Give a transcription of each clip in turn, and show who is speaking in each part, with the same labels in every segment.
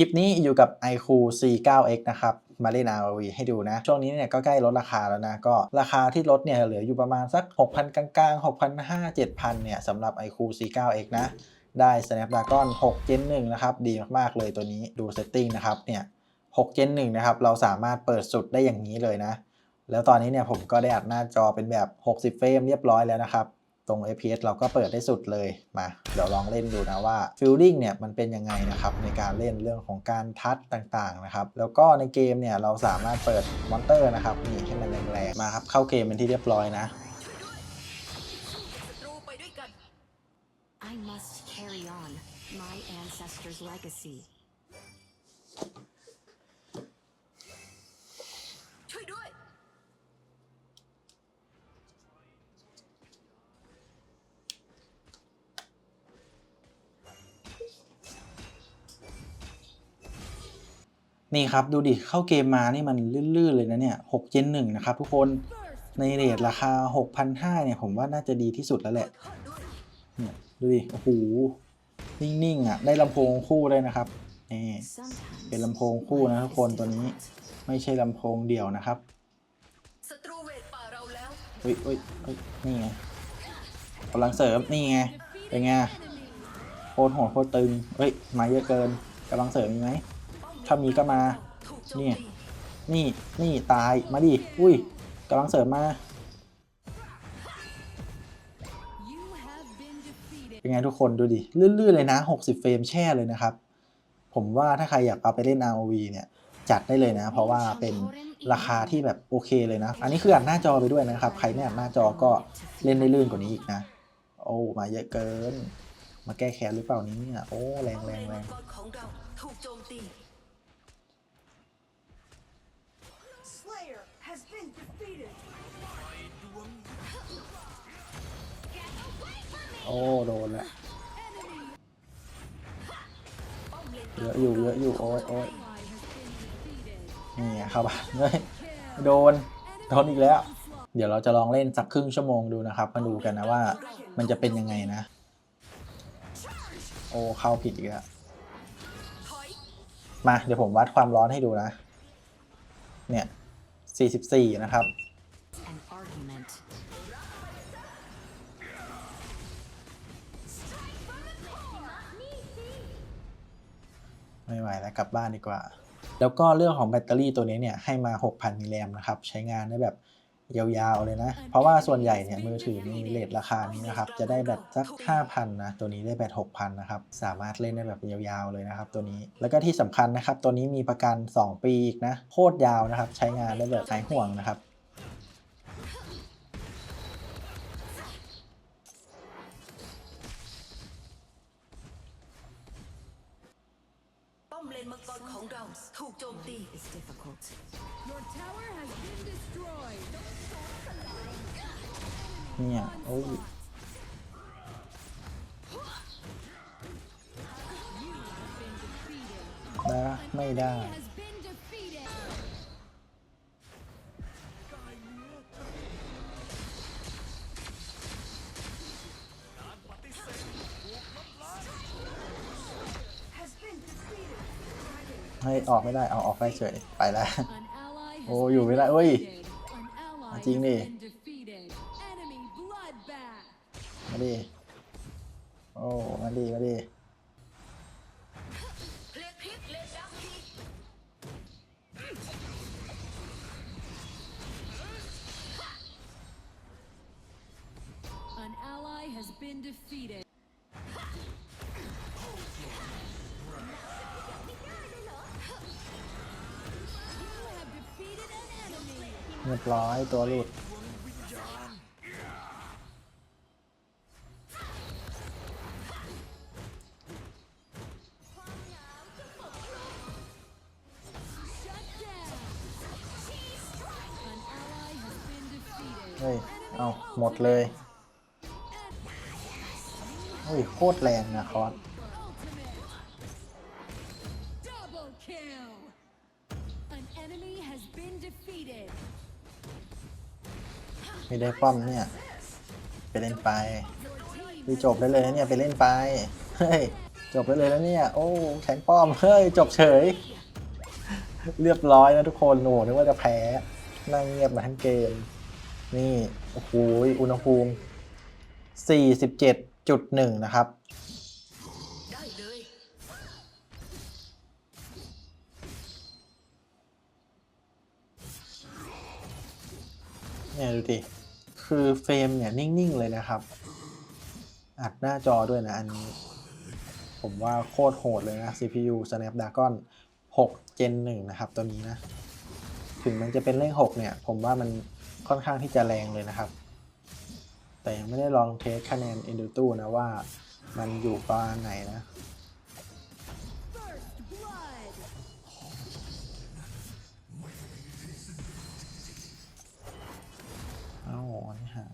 Speaker 1: ลิปนี้อยู่กับ iQOO C9X นะครับมาเล่น ROV ให้ดูนะ ช่วงนี้เนี่ยก็ใกล้ลดราคาแล้วนะ ก็ราคาที่ลดเนี่ยเหลืออยู่ประมาณสัก 6,000 กลางๆ 6,500 7,000 เนี่ยสำหรับ iQOO C9X นะ ได้ Snapdragon 6 Gen 1 นะครับ ดีมากๆเลยตัวนี้ดูเซตติ้งนะครับเนี่ย6 Gen 1 นะครับ เราสามารถเปิดสุดได้อย่างนี้เลยนะ แล้วตอนนี้เนี่ยผมก็ได้อัดหน้าจอเป็นแบบ 60 เฟรมเรียบร้อยแล้วนะครับ ตรง FPS เราก็เปิดได้สุดเลยมา เดี๋ยวลองเล่นดูนะว่า Feeling เนี่ยมันเป็นยังไงนะครับในการเล่นเรื่องของการทัชต่างๆนะครับแล้วก็ในเกมเนี่ยเราสามารถเปิดมอนเตอร์นะครับนี่ให้มันแรงๆมาครับเข้าเกมเป็นที่เรียบร้อยนะ
Speaker 2: ศัตรูไปด้วยกัน
Speaker 3: I must carry on my ancestors' legacy.
Speaker 2: ช่วยด้วย
Speaker 1: นี่ครับดูดิเข้าเกมมานี่มันลื่นๆเลยนะเนี่ย6 Gen 1นะครับทุกคนในเรทราคา 6,500เนี่ยผมว่าน่าจะดีที่สุดแล้วแหละเนี่ยดูดิโอ้โหนิ่งๆอะได้ลำโพงคู่เลยนะครับนี่เป็นลำโพงคู่นะทุกคนตัวนี้ไม่ใช่ลำโพงเดี่ยวนะครับ
Speaker 2: เวทป่าเราแล้ว
Speaker 1: เฮ้ยเฮ้ยเฮ้ยนี่ไงกำลังเสริมนี่ไงเป็นไงโคตรโหดโคตรตึงเฮ้ยมาเยอะเกินกำลังเสริมมีไหม ถ้ามีก็มา เนี่ย นี่ นี่ตาย มาดิ อุ้ยกำลังเสริมมา เป็นไงทุกคนดูดิ ลื่นๆเลยนะ 60 เฟรมแช่เลยนะครับ ผมว่าถ้าใครอยากเอาไปเล่น ROV เนี่ย จัดได้เลยนะ เพราะว่าเป็นราคาที่แบบโอเคเลยนะ อันนี้คืออัดหน้าจอไปด้วยนะครับ ใครไม่อัดหน้าจอก็เล่นได้ลื่นกว่านี้อีกนะ โอ้ มาเยอะเกิน มาแก้แค้นหรือเปล่านี้เนี่ย โอ้ แรงแรงแรง
Speaker 2: มังกรของเราถูกโจมตี
Speaker 4: Slayer has been defeated.
Speaker 1: โอ้โดนละเยอะอยู่เยอะอยู่โอ้ยโอ้ยนี่ไงเข้าบ้านเฮ้ยโดนโดนอีกแล้ว เดี๋ยวเราจะลองเล่นสักครึ่งชั่วโมงดูนะครับ มาดูกันนะว่ามันจะเป็นยังไงนะ โอ้เข้าผิดอีกแล้วมาเดี๋ยวผมวัดความร้อนให้ดูนะ เนี่ย 44 นะครับ
Speaker 3: an argument.
Speaker 1: ไม่ไหวแล้วกลับบ้านดีกว่า แล้วก็เรื่องของแบตเตอรี่ตัวนี้เนี่ยให้มา 6,000 มิลลิแอมนะครับ ใช้งานได้แบบ ยาวๆเลยนะ เพราะว่าส่วนใหญ่เนี่ยมือถือนี่เลทราคานี้นะครับ จะได้แบตสัก 5,000 นะ ตัวนี้ได้แบต6,000 นะครับ สามารถเล่นได้แบบยาวๆเลยนะครับ ตัวนี้ แล้วก็ที่สำคัญนะครับ ตัวนี้มีประกัน 2 ปีอีกนะ โคตรยาวนะครับ ใช้งานได้แบบหายห่วงนะครับ
Speaker 2: นมังกรของเราถูกโจมตี
Speaker 3: Is difficult.
Speaker 5: Your tower has been destroyed.
Speaker 1: เนี่ยโอ้ยนะไม่ได้ ให้ออกไม่ได้เอาออกได้เฉยไปแล้ว
Speaker 5: An ally has
Speaker 1: โอ้อยู่ไม่ได้เอ้ย
Speaker 5: defeated. An ally
Speaker 1: จริง
Speaker 5: has
Speaker 1: ดิ
Speaker 5: been defeated. Enemy bloodbath.
Speaker 1: มาดิโอ้มาดิมาดิ รียบร้อยตัวหลุดเฮ้ย เอาหมดเลยเฮ้ยโคตรแรงนะคอส ไม่ได้ป้อมเนี่ย ไปเล่นไป
Speaker 5: Your team
Speaker 1: คือจบได้เลยนะเนี่ยไปเล่นไป เฮ้ย จบไปเลยนะเนี่ย โอ้แข็งป้อม เฮ้ย จบเฉย เรียบร้อยนะทุกคนโอ้โหนึกว่าจะแพ้ นั่งเงียบมาทั้งเกม นี่ โอ้โห อุณหภูมิ 47.1 นะครับ
Speaker 2: ได้เลย
Speaker 1: เนี่ยดูดิ คือเฟรมเนี่ยนิ่ง ๆ เลยนะครับ อัดหน้าจอด้วยนะอันนี้ ผมว่าโคตรโหดเลยนะ CPU Snapdragon 6 Gen 1 นะครับ ตัวนี้นะ ถึงมันจะเป็นเลข 6 เนี่ย ผมว่ามันค่อนข้างที่จะแรงเลยนะครับ แต่ยังไม่ได้ลองเทสคะแนน e n d u t u นะว่ามันอยู่ประมาณไหนนะ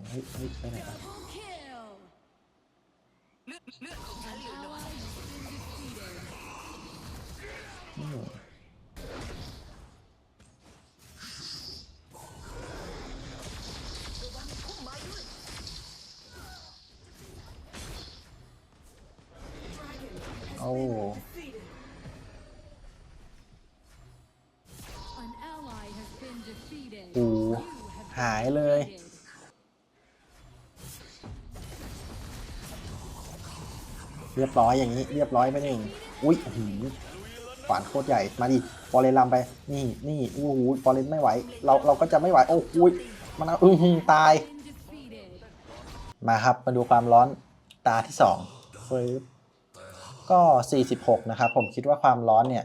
Speaker 1: เฮ้ยเฮ้ยไปไหนอะ
Speaker 5: Double kill.
Speaker 2: เลือดเลือดของฉันเหลือน้อย
Speaker 5: Ally has been defeated.
Speaker 1: อืมโอ้
Speaker 4: Defeated.
Speaker 5: An ally has been defeated.
Speaker 1: โอ้
Speaker 5: You have been
Speaker 1: หายเลย เรียบร้อยอย่างนี้ เรียบร้อยไปหนึ่งอุ้ยหืมขวานโคตรใหญ่ มาดิฟอเรนลำไป นี่นี่โอ้โหฟอเรนไม่ไหว เราเราก็จะไม่ไหว โอ้โหยมันเอาอื้อหือตาย มาครับ มาดูความร้อนตาที่2ฟื้ก็ 46 นะครับ ผมคิดว่าความร้อนเนี่ย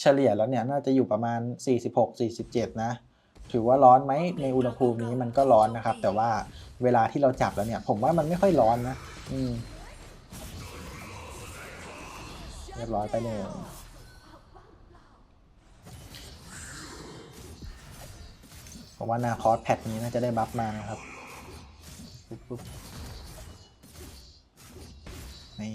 Speaker 1: เฉลี่ยแล้วเนี่ย น่าจะอยู่ประมาณ 46-47 นะ ถือว่าร้อนไหมในอุณหภูมินี้มันก็ร้อนนะครับ แต่ว่าเวลาที่เราจับแล้วเนี่ย ผมว่ามันไม่ค่อยร้อนนะ อืม เรียบร้อยไปหนึ่งผมว่านาคอสแพทนี้น่าจะได้บัฟมานะครับปุ๊บปุ๊บนี่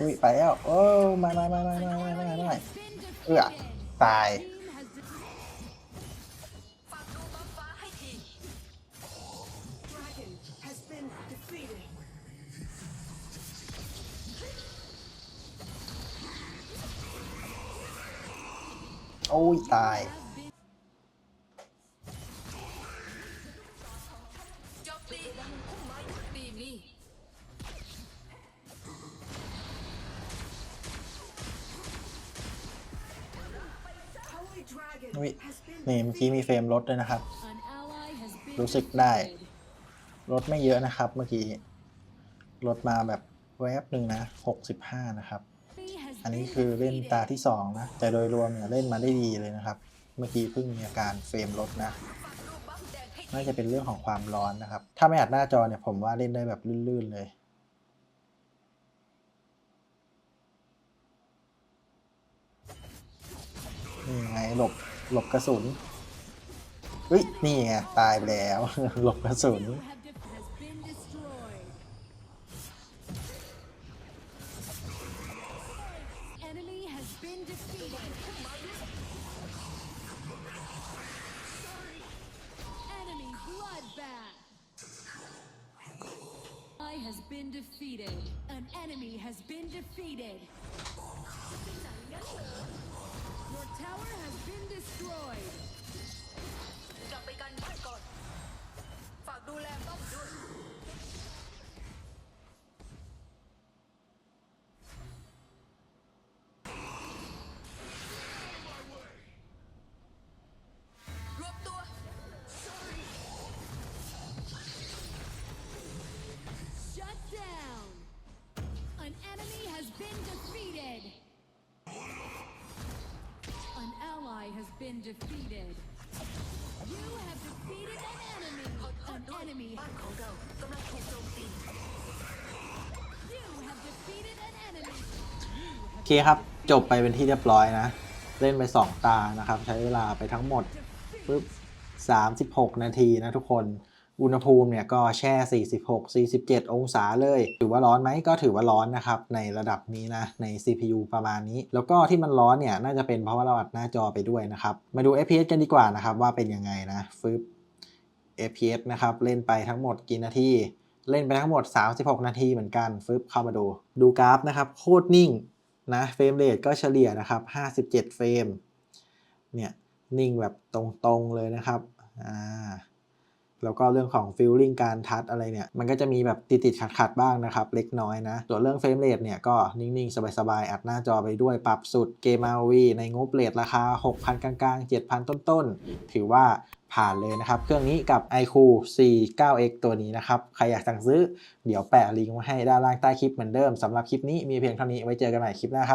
Speaker 1: อุ้ยไปแล้วโอ้ไม่ไม่ไม่ไม่ไม่ไม่ไม่ไม่เอื้อตายโอ้ยตาย
Speaker 2: นี่
Speaker 1: เมื่อกี้มีเฟรมลดด้วยนะครับ รู้สึกได้ลดไม่เยอะนะครับ เมื่อกี้ลดมาแบบแวบหนึ่งนะ65นะครับ อันนี้คือเล่นตาที่2นะ แต่โดยรวมเนี่ยเล่นมาได้ดีเลยนะครับ เมื่อกี้เพิ่งมีอาการเฟรมลดนะน่าจะเป็นเรื่องของความร้อนนะครับ ถ้าไม่อัดหน้าจอเนี่ยผมว่าเล่นได้แบบลื่นๆเลยนี่ไงหลบ หลบกระสุนเฮ้ยนี่ไงตายไปแล้ว หลบกระสุน เคครับจบไปเป็นที่เรียบร้อยนะ เล่นไป 2 ตานะครับ ใช้เวลาไปทั้งหมดปึ๊บ36 นาทีนะทุกคนอุณหภูมิเนี่ยก็แช่ 46 47 องศาเลย ถือว่าร้อนไหมก็ถือว่าร้อนนะครับ ในระดับนี้นะ ใน CPU ประมาณนี้ แล้วก็ที่มันร้อนเนี่ยน่าจะเป็นเพราะว่าเราอัดหน้าจอไปด้วยนะครับ มาดู FPS กันดีกว่านะครับ ว่าเป็นยังไงนะฟึบ FPS นะครับ เล่นไปทั้งหมดกี่นาที เล่นไปทั้งหมด 36 นาทีเหมือนกันฟึบเข้ามาดู ดูกราฟนะครับ โคตรนิ่ง นะเฟรมเรทก็เฉลี่ยนะครับ 57 เฟรมเนี่ยนิ่งแบบตรงๆเลยนะครับอ่า แล้วก็เรื่องของฟิลลิ่งการทัชอะไรเนี่ย มันก็จะมีแบบติดๆขัดๆบ้างนะครับ เล็กน้อยนะ ส่วนเรื่องเฟรมเรทเนี่ยก็นิ่งๆ สบายๆ อัดหน้าจอไปด้วยปรับสุดเกม ROV ในงบเรทราคา 6,000 กลางๆ 7,000 ต้นๆ ถือว่าผ่านเลยนะครับ เครื่องนี้กับ iQOO C9X ตัวนี้นะครับ ใครอยากสั่งซื้อ เดี๋ยวแปะลิงก์ไว้ให้ด้านล่างใต้คลิปเหมือนเดิมสำหรับคลิปนี้มีเพียงเท่านี้ไว้เจอกันใหม่คลิปหน้าครับ